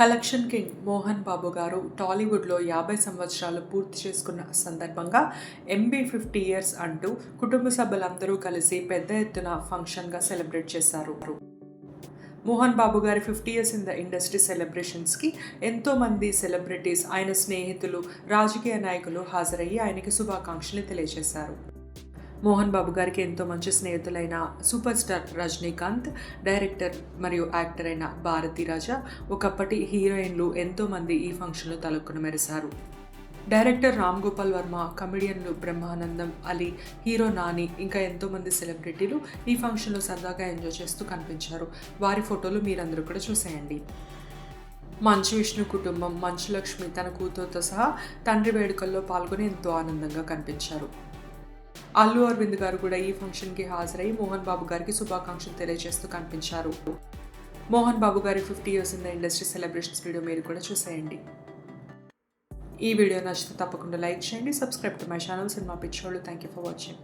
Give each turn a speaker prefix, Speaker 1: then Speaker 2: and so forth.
Speaker 1: Collection king Mohan Babu గారు టాలీవుడ్లో యాభై సంవత్సరాలు పూర్తి చేసుకున్న సందర్భంగా ఎంబీ ఫిఫ్టీ ఇయర్స్ అంటూ కుటుంబ సభ్యులందరూ కలిసి పెద్ద ఎత్తున ఫంక్షన్గా సెలబ్రేట్ చేశారు. మోహన్ బాబు గారి fifty years in the industry సెలబ్రేషన్స్కి ఎంతోమంది సెలబ్రిటీస్ ఆయన స్నేహితులు రాజకీయ నాయకులు హాజరయ్యి ఆయనకి శుభాకాంక్షలు తెలియజేశారు. మోహన్ బాబు గారికి ఎంతో మంచి స్నేహితులైన సూపర్ స్టార్ రజనీకాంత్ డైరెక్టర్ మరియు యాక్టర్ అయిన భారతీ రాజా ఒకప్పటి హీరోయిన్లు ఎంతోమంది ఈ ఫంక్షన్లో తలక్కున మెరిశారు. డైరెక్టర్ రామ్ గోపాల్ వర్మ కమెడియన్లు బ్రహ్మానందం అలీ హీరో నాని ఇంకా ఎంతోమంది సెలబ్రిటీలు ఈ ఫంక్షన్లో సరదాగా ఎంజాయ్ చేస్తూ కనిపించారు. వారి ఫోటోలు మీరందరూ కూడా చూసేయండి. మంచు విష్ణు కుటుంబం మంచు లక్ష్మి తన కూతురుతో సహా తండ్రి వేడుకల్లో పాల్గొని ఎంతో ఆనందంగా కనిపించారు. అల్లు అరవింద్ గారు కూడా ఈ ఫంక్షన్కి హాజరై మోహన్ బాబు గారికి శుభాకాంక్షలు తెలియజేస్తూ కనిపించారు. మోహన్ బాబు గారి fifty years in the industry celebrations video మీరు కూడా చూసేయండి. ఈ వీడియో నచ్చితే తప్పకుండా లైక్ చేయండి subscribe to my channel cinema పిచ్చోళ్ళు. Thank you for watching